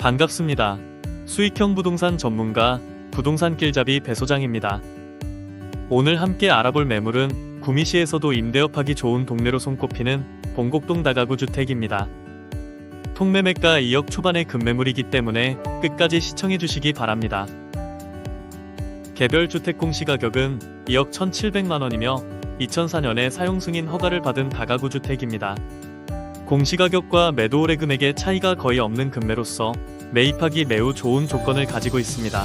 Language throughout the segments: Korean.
반갑습니다. 수익형 부동산 전문가 부동산 길잡이 배소장입니다. 오늘 함께 알아볼 매물은 구미시에서도 임대업하기 좋은 동네로 손꼽히는 봉곡동 다가구 주택입니다. 통매매가 2억 초반의 급매물이기 때문에 끝까지 시청해 주시기 바랍니다. 개별 주택 공시 가격은 2억 1,700만 원이며 2004년에 사용 승인 허가를 받은 다가구 주택입니다. 공시가격과 매도 올해 금액의 차이가 거의 없는 금매로서 매입하기 매우 좋은 조건을 가지고 있습니다.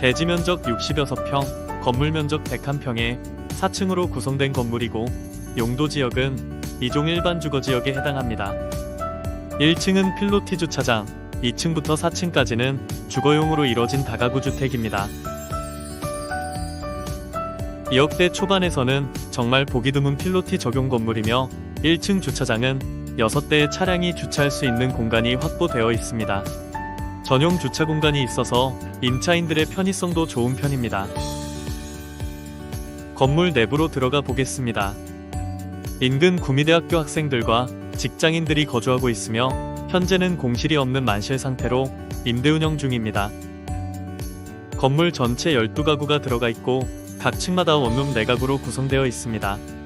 대지 면적 66평, 건물 면적 101평에 4층으로 구성된 건물이고 용도 지역은 2종 일반 주거 지역에 해당합니다. 1층은 필로티 주차장, 2층부터 4층까지는 주거용으로 이뤄진 다가구 주택입니다. 2억대 초반에서는 정말 보기 드문 필로티 적용 건물이며 1층 주차장은 6대의 차량이 주차할 수 있는 공간이 확보되어 있습니다. 전용 주차 공간이 있어서 임차인들의 편의성도 좋은 편입니다. 건물 내부로 들어가 보겠습니다. 인근 구미대학교 학생들과 직장인들이 거주하고 있으며 현재는 공실이 없는 만실 상태로 임대 운영 중입니다. 건물 전체 12가구가 들어가 있고 각 층마다 원룸 4가구로 구성되어 있습니다.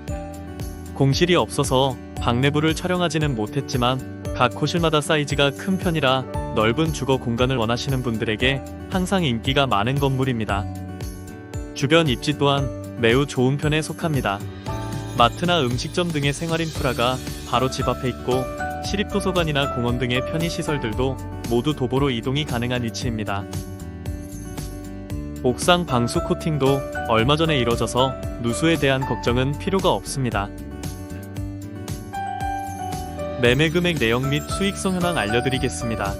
공실이 없어서 방 내부를 촬영하지는 못했지만 각 호실마다 사이즈가 큰 편이라 넓은 주거 공간을 원하시는 분들에게 항상 인기가 많은 건물입니다. 주변 입지 또한 매우 좋은 편에 속합니다. 마트나 음식점 등의 생활 인프라가 바로 집 앞에 있고 시립도서관이나 공원 등의 편의시설들도 모두 도보로 이동이 가능한 위치입니다. 옥상 방수 코팅도 얼마 전에 이뤄져서 누수에 대한 걱정은 필요가 없습니다. 매매 금액 내용 및 수익성 현황 알려드리겠습니다.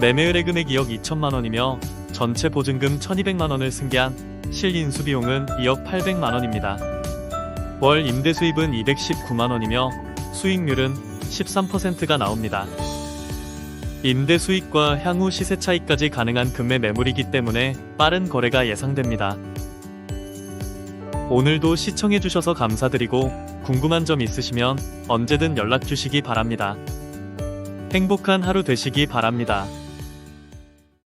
매매 의뢰 금액 2억 2천만 원이며 전체 보증금 1,200만 원을 승계한 실인수 비용은 2억 800만 원입니다. 월 임대 수입은 219만 원이며 수익률은 13%가 나옵니다. 임대 수익과 향후 시세 차익까지 가능한 금매 매물이기 때문에 빠른 거래가 예상됩니다. 오늘도 시청해주셔서 감사드리고 궁금한 점 있으시면 언제든 연락 주시기 바랍니다. 행복한 하루 되시기 바랍니다.